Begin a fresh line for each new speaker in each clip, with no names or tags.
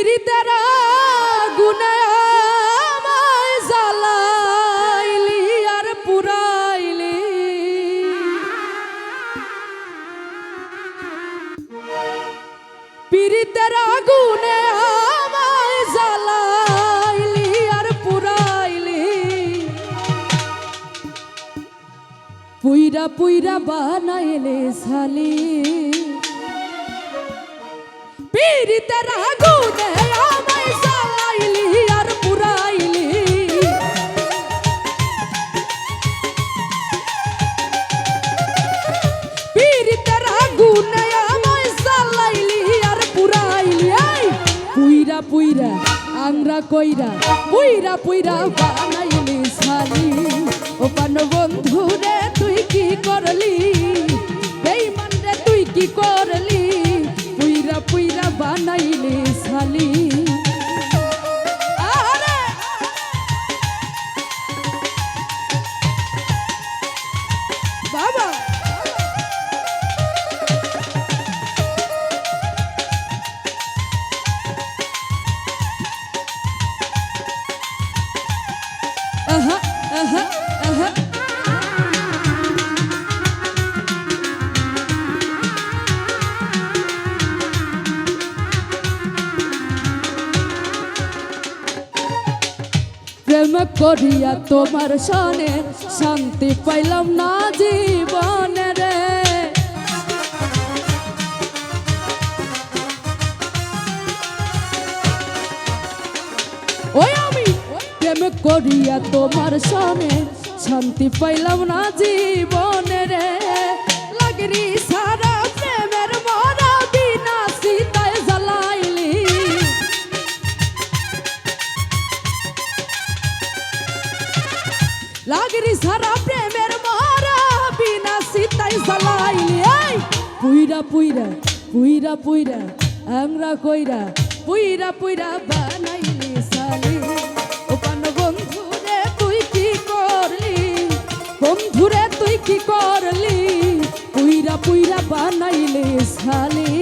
পিরিতের গুনে আমায় জ্বালাইলি আর পুরাইলি। পিরিতের গুনে আমায় জ্বালাইলি আর পুরাইলি। পুইরা পুইরা বানাইলে সালি পীড়িতের এই পুইরা আংরা, কইরা, পুইরা পুইরা বানাইলি সালি ও পান বন্ধু রে, তুই কি করলি? বেঈমান রে, তুই কি করলি প্রেম করিয়া তোমার সনে শান্তি পাইলাম না জীবনে। করিয়া তোমার সনে শান্তি পাইলাম না জীবনে রে। লাগরি সারা প্রেমের মরা বিনা সীতায় জ্বালাইলি। লাগরি সারা প্রেমের মরা বিনা সীতায় জ্বালাইলি। এই, পুইরা পুইরা পুইরা পুইরা আংরা কইরা পুইরা পুইরা বানাইলি সালি পুইরা বানাইলি সালি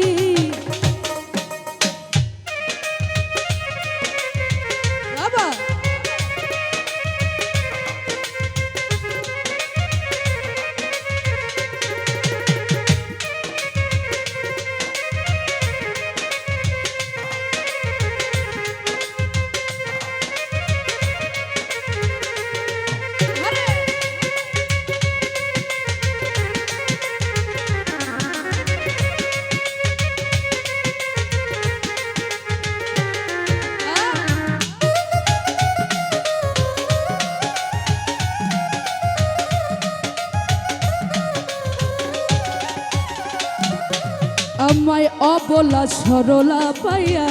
আমায় অবলা সরলা পাইয়া,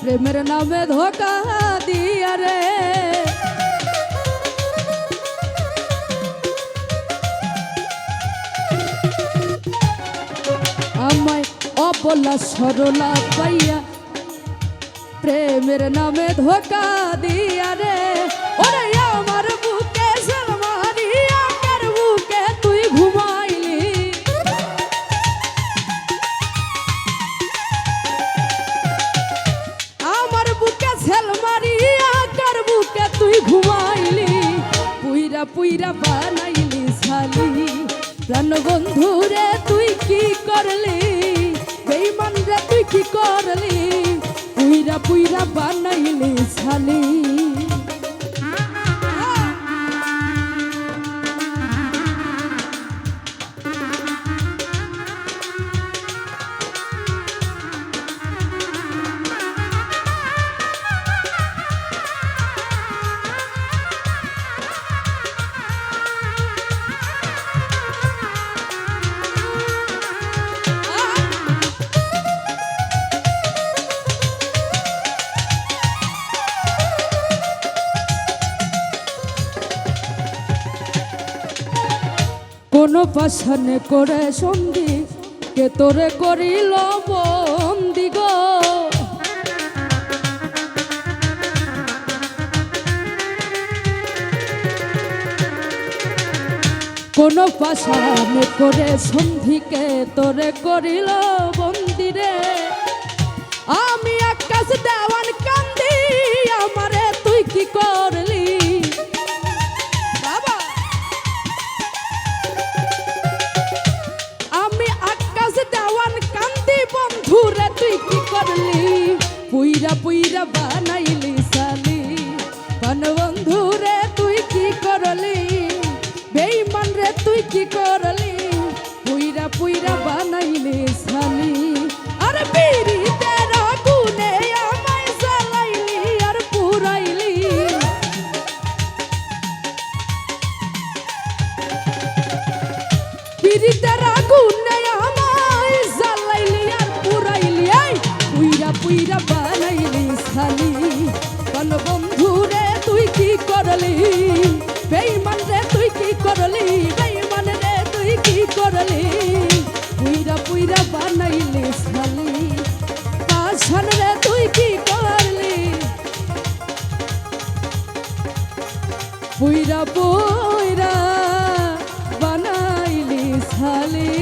প্রেমের নামে ধোকা দিয়া রে। আমায় অবলা সরলা পাইয়া, প্রেমের নামে ধোকা দিয়া রে। পুইরা বানাইলি সালি প্রাণ বন্ধু রে, তুই কি করলি? বেইমান রে, তুই কি করলি? পুইরা পুইরা বানাইলি সালি পাশানে করে সন্ধি, কে তোরে করিল বন্দি গো? কোন পাশানে করে সন্ধিকে তোরে করিল বন্দিরে আমি একা দেওয়ান পুইরা পুইরা বানাইলি সালি বন বন্ধুরে তুই কি করলি? বেইমান রে, তুই কি করলি? পুইরা পুইরা বানাইলি সালি আর বিড়ি তেরা গুনে আমায় জ্বালাইলি আর পুরাইলি। পিরিতের পুইরা পুইরা বানাইলি সালি